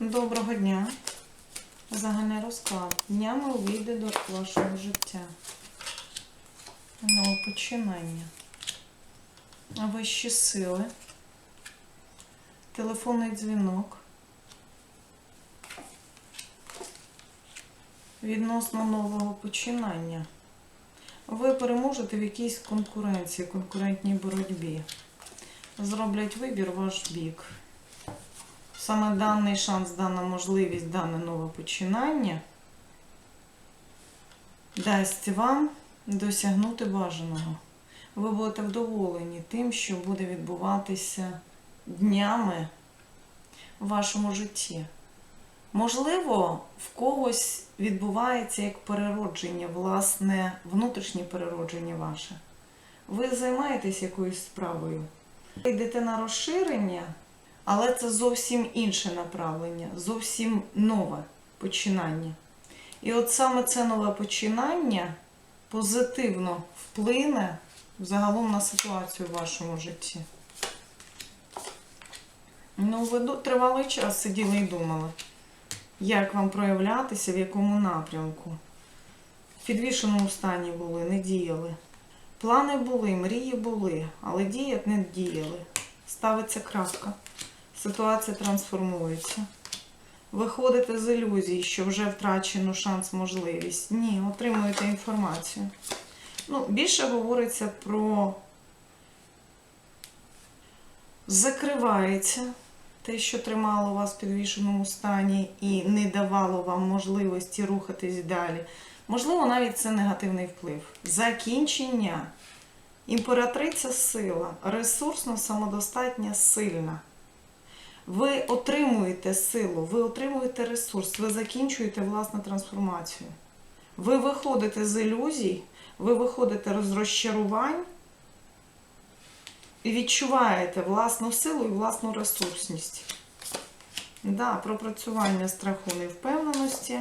Доброго дня. Загальний розклад. Днями увійде до вашого життя. Нове починання. Вищі сили. Телефонний дзвінок. Відносно нового починання. Ви переможете в якійсь конкуренції, конкурентній боротьбі. Зроблять вибір ваш бік. Саме даний шанс, дана можливість, дане нове починання дасть вам досягнути бажаного. Ви будете вдоволені тим, що буде відбуватися днями в вашому житті. Можливо, в когось відбувається як переродження, власне, внутрішнє переродження ваше. Ви займаєтесь якоюсь справою. Йдете на розширення. Але це зовсім інше направлення, зовсім нове починання. І от саме це нове починання позитивно вплине загалом на ситуацію в вашому житті. Ну, ви тривалий час сиділи і думали, як вам проявлятися, в якому напрямку. В підвішеному стані були, не діяли. Плани були, мрії були, але діяти не діяли. Ставиться крапка ситуація трансформується. Виходите з ілюзії, що вже втрачено шанс, можливість. Ні, отримуєте інформацію. Ну, більше говориться про закривається те, що тримало вас в підвішеному стані і не давало вам можливості рухатись далі. Можливо, навіть це негативний вплив. Закінчення. Імператриця сила, ресурсна, самодостатня, сильна. Ви отримуєте силу, ви отримуєте ресурс, ви закінчуєте власну трансформацію. Ви виходите з ілюзій, ви виходите з розчарувань і відчуваєте власну силу і власну ресурсність. Да, пропрацювання страху невпевненості.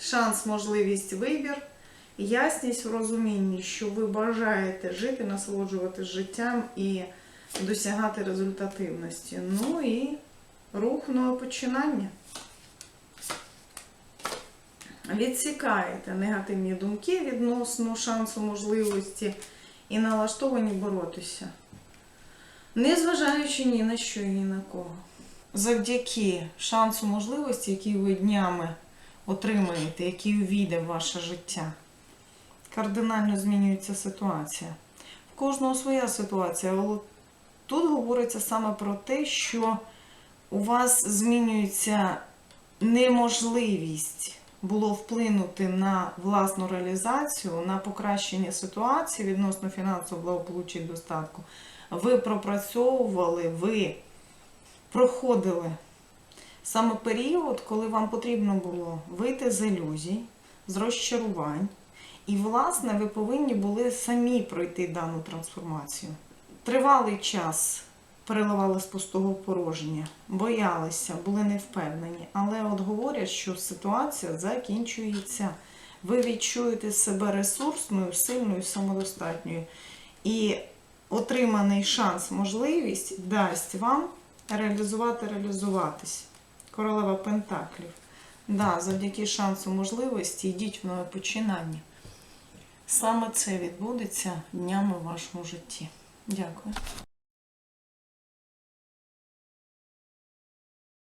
Шанс, можливість, вибір. Ясність в розумінні, що ви бажаєте жити, насолоджуватись життям і досягати результативності. Ну і рух в нове починання. Відсікаєте негативні думки відносно шансу можливості і налаштовані боротися. Незважаючи ні на що і ні на кого. Завдяки шансу можливості, який ви днями отримаєте, який увійде в ваше життя, кардинально змінюється ситуація. В кожного своя ситуація. але Тут говориться саме про те, що у вас змінюється неможливість було вплинути на власну реалізацію, на покращення ситуації відносно фінансового благополуччя і достатку. Ви пропрацьовували, ви проходили саме період, коли вам потрібно було вийти з ілюзій, з розчарувань. І, власне, ви повинні були самі пройти дану трансформацію. Тривалий час переливали з пустого порожнє, боялися, були невпевнені. Але от говорять, що ситуація закінчується. Ви відчуєте себе ресурсною, сильною, самодостатньою. І отриманий шанс, можливість дасть вам реалізувати, реалізуватись. Королева Пентаклів. Да, завдяки шансу можливості йдіть в нове починання. Саме це відбудеться днями в вашому житті. Дякую.